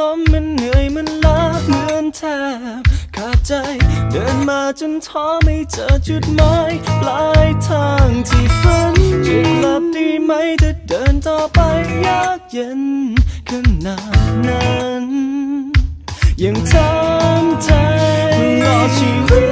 ล้มมันเหนื่อยมันล้าเหมือนแทบขาดใจ เดินมาจนท้อไม่เจอจุดหมายปลายทางที่ฝันจะกลับดีไหมจะเดินต่อไปยากเย็นขนาดนั้นยังทำใจรอชีวิต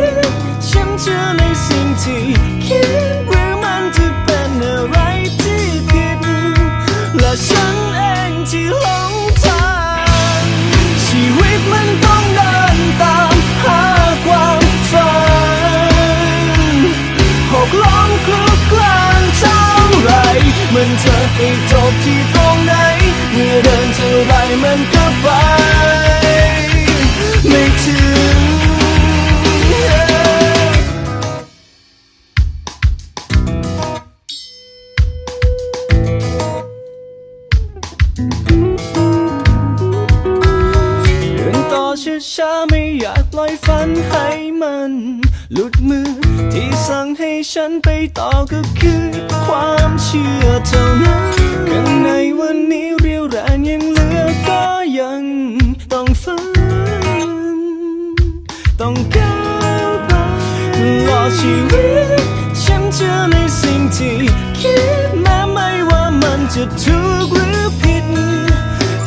บที่ตรงไหน เมื่อเดินเท่าไรมันก็ไปไม่ถึงเดินต่อช้าๆไม่อยากปล่อยฝันให้มัน หลุดมือที่สั่งให้ฉันไปต่อก็คือความ ดชีวิต ฉันเชื่อในสิ่งที่คิดแม้ไม่ว่ามันจะถูกหรือผิด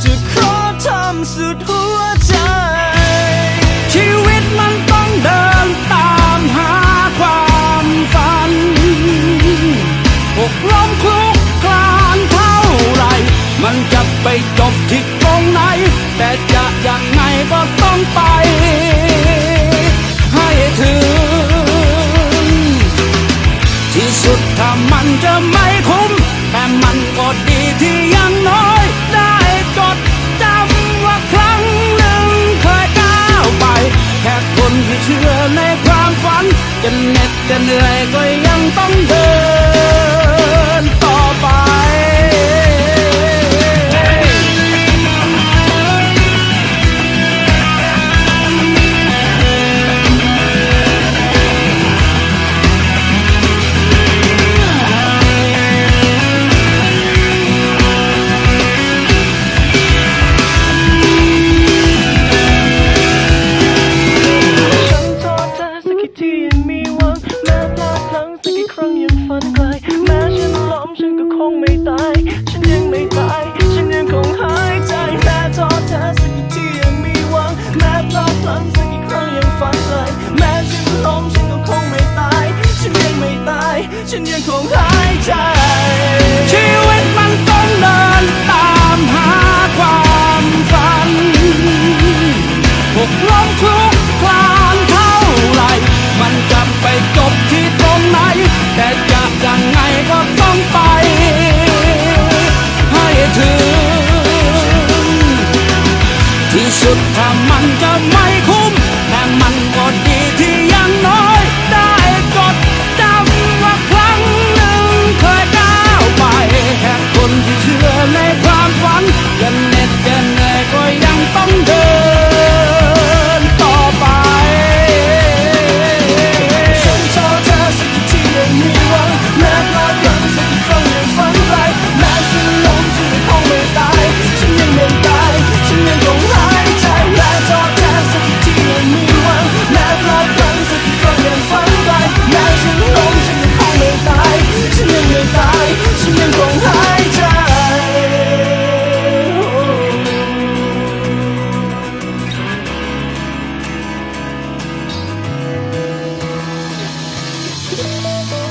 จะขอทำสุดหัวใจ ชีวิตมันต้องเดินตามหาความฝันหกล้มคลุกคลานเท่าไร มันจะไปจบที่ตรงไหน แต่จะยัง ที่ยังน้อยได้จดจำว่าครั้งหนึ่งเคยก้าวไป แค่คนที่เชื่อในความฝันจะเหน็ดจะเหนื่อยก็ยังต้องเดิน ถ้า Música